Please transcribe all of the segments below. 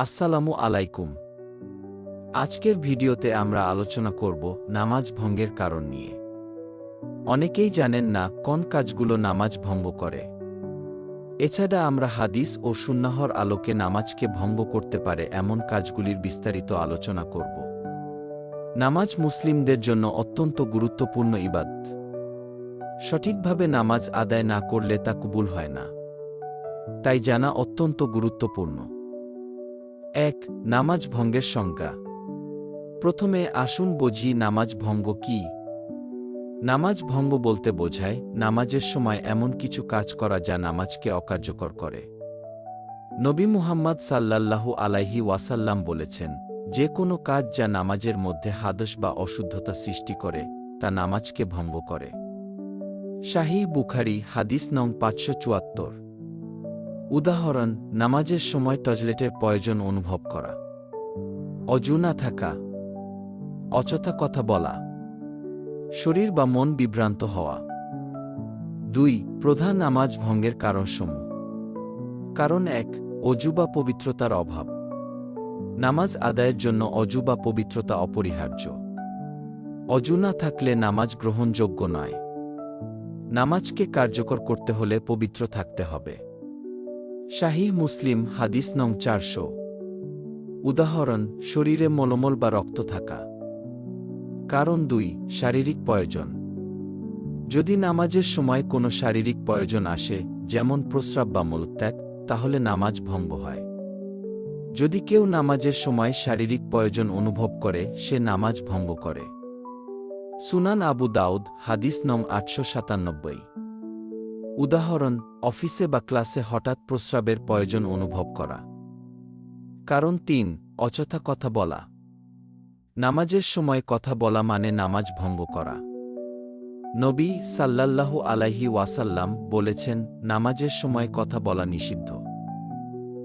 আসসালামু আলাইকুম। আজকের ভিডিওতে আমরা আলোচনা করব নামাজ ভঙ্গের কারণ নিয়ে। অনেকেই জানেন না কোন কাজগুলো নামাজ ভঙ্গ করে। এছাড়া আমরা হাদিস ও সুন্নাহর আলোকে নামাজকে ভঙ্গ করতে পারে এমন কাজগুলির বিস্তারিত আলোচনা করব। নামাজ মুসলিমদের জন্য অত্যন্ত গুরুত্বপূর্ণ ইবাদ সঠিকভাবে নামাজ আদায় না করলে তা কবুল হয় না। তাই জানা অত্যন্ত গুরুত্বপূর্ণ। এক, নামাজ ভঙ্গের সংজ্ঞা। প্রথমে আসুন বুঝি নামাজ ভঙ্গ কি। নামাজ ভঙ্গ বলতে বোঝায়, নামাজের সময় এমন কিছু কাজ করা যা নামাজকে অকার্যকর করে। নবী মুহাম্মদ সাল্লাল্লাহু আলাইহি ওয়াসাল্লাম বলেছেন, যে কোনো কাজ যা নামাজের মধ্যে হাদস বা অশুদ্ধতা সৃষ্টি করে, তা নামাজকে ভঙ্গ করে। শাহী বুখারি, হাদিস নং পাঁচশো চুয়াত্তর। উদাহরণ, নামাজের সময় টয়লেটের প্রয়োজন অনুভব করা। অজু না থাকা। অযথা কথা বলা। শরীর বা মন বিভ্রান্ত হওয়া। দুই, প্রধান নামাজ ভঙ্গের কারণসমূহ। কারণ এক, অজু বা পবিত্রতার অভাব। নামাজ আদায়ের জন্য অজু বা পবিত্রতা অপরিহার্য। অজু না থাকলে নামাজ গ্রহণযোগ্য নয়। নামাজকে কার্যকর করতে হলে পবিত্র থাকতে হবে। শাহী মুসলিম হাদিস নং চারশো। উদাহরণ, শরীরে মলমল বা রক্ত থাকা। কারণ দুই, শারীরিক প্রয়োজন। যদি নামাজের সময় কোনো শারীরিক প্রয়োজন আসে, যেমন প্রস্রাব বা মলত্যাগ, তাহলে নামাজ ভঙ্গ হয়। যদি কেউ নামাজের সময় শারীরিক প্রয়োজন অনুভব করে, সে নামাজ ভঙ্গ করে। সুনান আবু দাউদ, হাদিস নং আটশো সাতানব্বই। উদাহরণ, অফিসে বা ক্লাসে হঠাৎ প্রস্রাবের প্রয়োজন অনুভব করা। কারণ তিন, অযথা কথা বলা। নামাজের সময় কথা বলা মানে নামাজ ভঙ্গ করা। নবী সাল্লাল্লাহু আলাইহি ওয়াসাল্লাম বলেছেন, নামাজের সময় কথা বলা নিষিদ্ধ।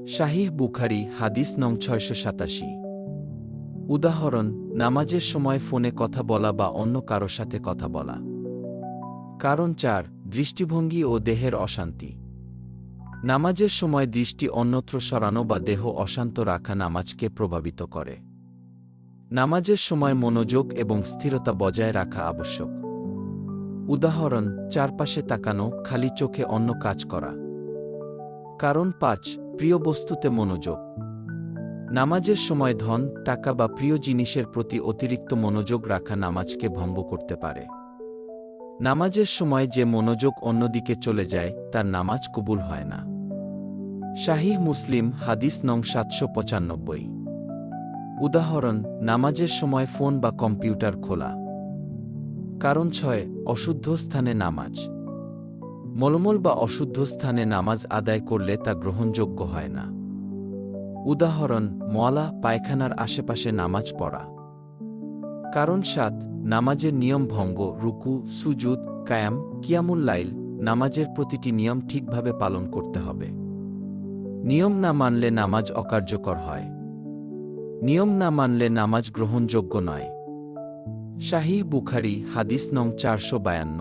শাহিহ বুখারি, হাদিস নং ছয়শো সাতাশি। উদাহরণ, নামাজের সময় ফোনে কথা বলা বা অন্য কারও সাথে কথা বলা। কারণ চার দৃষ্টিভঙ্গি ও দেহের অশান্তি। নামাজের সময় দৃষ্টি অন্যত্র সরানো বা দেহ অশান্ত রাখা নামাজকে প্রভাবিত করে। নামাজের সময় মনোযোগ এবং স্থিরতা বজায় রাখা আবশ্যক। উদাহরণ, চারপাশে তাকানো, খালি চোখে অন্য কাজ করা। কারণ পাঁচ, প্রিয় বস্তুতে মনোযোগ। নামাজের সময় ধন, টাকা বা প্রিয় জিনিসের প্রতি অতিরিক্ত মনোযোগ রাখা নামাজকে ভঙ্গ করতে পারে। নামাজের সময় যে মনোযোগ অন্যদিকে চলে যায়, তার নামাজ কবুল হয় না। শাহিহ মুসলিম, হাদিস নং সাতশো পঁচানব্বই। উদাহরণ, নামাজের সময় ফোন বা কম্পিউটার খোলা। কারণ ছয়, অশুদ্ধ স্থানে নামাজ। মলমল বা অশুদ্ধ স্থানে নামাজ আদায় করলে তা গ্রহণযোগ্য হয় না। উদাহরণ মলা পায়খানার আশেপাশে নামাজ পড়া। কারণ সাত নামাজের নিয়ম ভঙ্গ, রুকু, সুজুদ, কায়াম কিয়ামুল্লাইল নামাজের প্রতিটি নিয়ম ঠিকভাবে পালন করতে হবে। নিয়ম না মানলে নামাজ অকার্যকর হয়। নিয়ম না মানলে নামাজ গ্রহণযোগ্য নয়। শাহী বুখারি, হাদিস নং চারশো বায়ান্ন।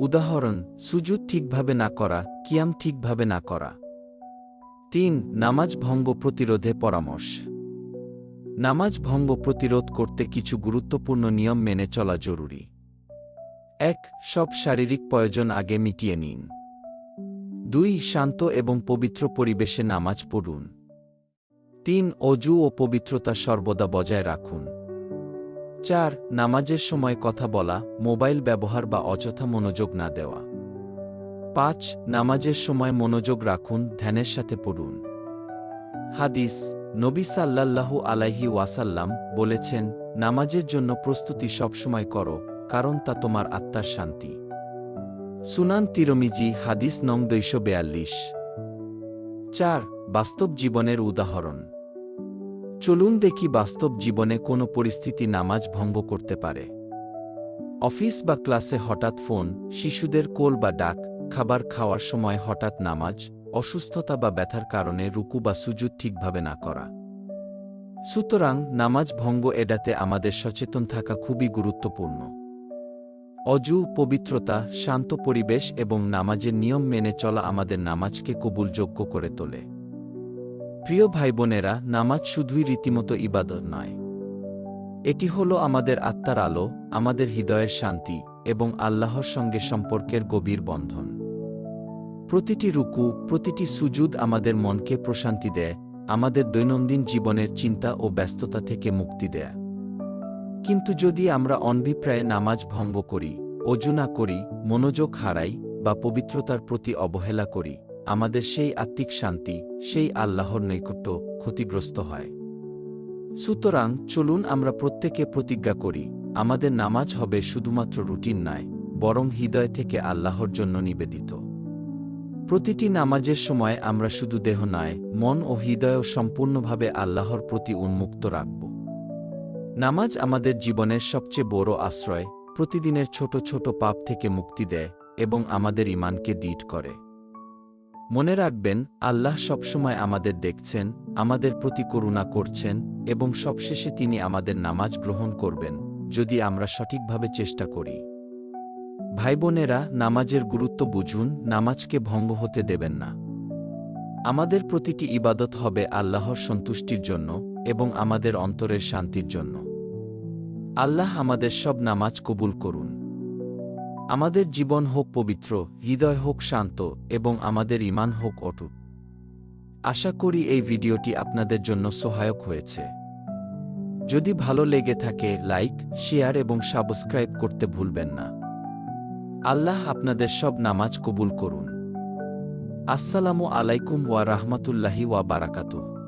উদাহরণ, সুজুদ ঠিকভাবে না করা, কিয়াম ঠিকভাবে না করা। তিন, নামাজ ভঙ্গ প্রতিরোধে পরামর্শ। নামাজ ভঙ্গ প্রতিরোধ করতে কিছু গুরুত্বপূর্ণ নিয়ম মেনে চলা জরুরি। এক, সব শারীরিক প্রয়োজন আগে মিটিয়ে নিন। দুই, শান্ত এবং পবিত্র পরিবেশে নামাজ পড়ুন। তিন, অজু ও পবিত্রতা সর্বদা বজায় রাখুন। চার, নামাজের সময় কথা বলা, মোবাইল ব্যবহার বা অযথা মনোযোগ না দেওয়া। পাঁচ, নামাজের সময় মনোযোগ রাখুন, ধ্যানের সাথে পড়ুন। হাদিস নবী সাল্লাল্লাহু আলাইহি ওয়াসাল্লাম বলেছেন, নামাজের জন্য প্রস্তুতি সবসময় করো, কারণ তা তোমার আত্মার শান্তি। সুনান তিরমিজি, হাদিস নং দুইশো বেয়াল্লিশ। চার, বাস্তব জীবনের উদাহরণ। চলুন দেখি বাস্তব জীবনে কোনো পরিস্থিতি নামাজ ভঙ্গ করতে পারে। অফিস বা ক্লাসে হঠাৎ ফোন, শিশুদের কোল বা ডাক, খাবার খাওয়ার সময় হঠাৎ নামাজ অসুস্থতা বা ব্যথার কারণে রুকু বা সুজুদ ঠিকভাবে না করা। সুতরাং নামাজ ভঙ্গ এড়াতে আমাদের সচেতন থাকা খুবই গুরুত্বপূর্ণ। অজু, পবিত্রতা, শান্ত পরিবেশ এবং নামাজের নিয়ম মেনে চলা আমাদের নামাজকে কবুলযোগ্য করে তোলে। প্রিয় ভাই বোনেরা নামাজ শুধুই রীতিমতো ইবাদত নয়। এটি হলো আমাদের আত্মার আলো, আমাদের হৃদয়ের শান্তি এবং আল্লাহর সঙ্গে সম্পর্কের গভীর বন্ধন। প্রতিটি রুকু, প্রতিটি সুজুদ আমাদের মনকে প্রশান্তি দেয়, আমাদের দৈনন্দিন জীবনের চিন্তা ও ব্যস্ততা থেকে মুক্তি দেয়। কিন্তু যদি আমরা অনভিপ্রায়ে নামাজ ভঙ্গ করি অজুনা করি, মনোযোগ হারাই বা পবিত্রতার প্রতি অবহেলা করি, আমাদের সেই আত্মিক শান্তি, সেই আল্লাহর নৈকট্য ক্ষতিগ্রস্ত হয়। সুতরাং চলুন আমরা প্রত্যেকে প্রতিজ্ঞা করি, আমাদের নামাজ হবে শুধুমাত্র রুটিন নয়, বরং হৃদয় থেকে আল্লাহর জন্য নিবেদিত। প্রতিটি নামাজের সময় আমরা শুধু দেহ নয়, মন ও হৃদয়ও সম্পূর্ণভাবে আল্লাহর প্রতি উন্মুক্ত রাখব। নামাজ আমাদের জীবনের সবচেয়ে বড় আশ্রয়, প্রতিদিনের ছোট ছোট পাপ থেকে মুক্তি দেয় এবং আমাদের ইমানকে দৃঢ় করে। মনে রাখবেন, আল্লাহ সবসময় আমাদের দেখছেন, আমাদের প্রতি করুণা করছেন এবং সবশেষে তিনি আমাদের নামাজ গ্রহণ করবেন, যদি আমরা সঠিকভাবে চেষ্টা করি। ভাই বোনেরা নামাজের গুরুত্ব বুঝুন, নামাজকে ভঙ্গ হতে দেবেন না। আমাদের প্রতিটি ইবাদত হবে আল্লাহর সন্তুষ্টির জন্য এবং আমাদের অন্তরের শান্তির জন্য। আল্লাহ আমাদের সব নামাজ কবুল করুন। আমাদের জীবন হোক পবিত্র, হৃদয় হোক শান্ত এবং আমাদের ইমান হোক অটুট। আশা করি এই ভিডিওটি আপনাদের জন্য সহায়ক হয়েছে। যদি ভালো লেগে থাকে, লাইক, শেয়ার এবং সাবস্ক্রাইব করতে ভুলবেন না। আল্লাহ আপনাদের সব নামাজ কবুল করুন। আসসালামু আলাইকুম ওয়া রাহমাতুল্লাহি ওয়া বারাকাতুহ।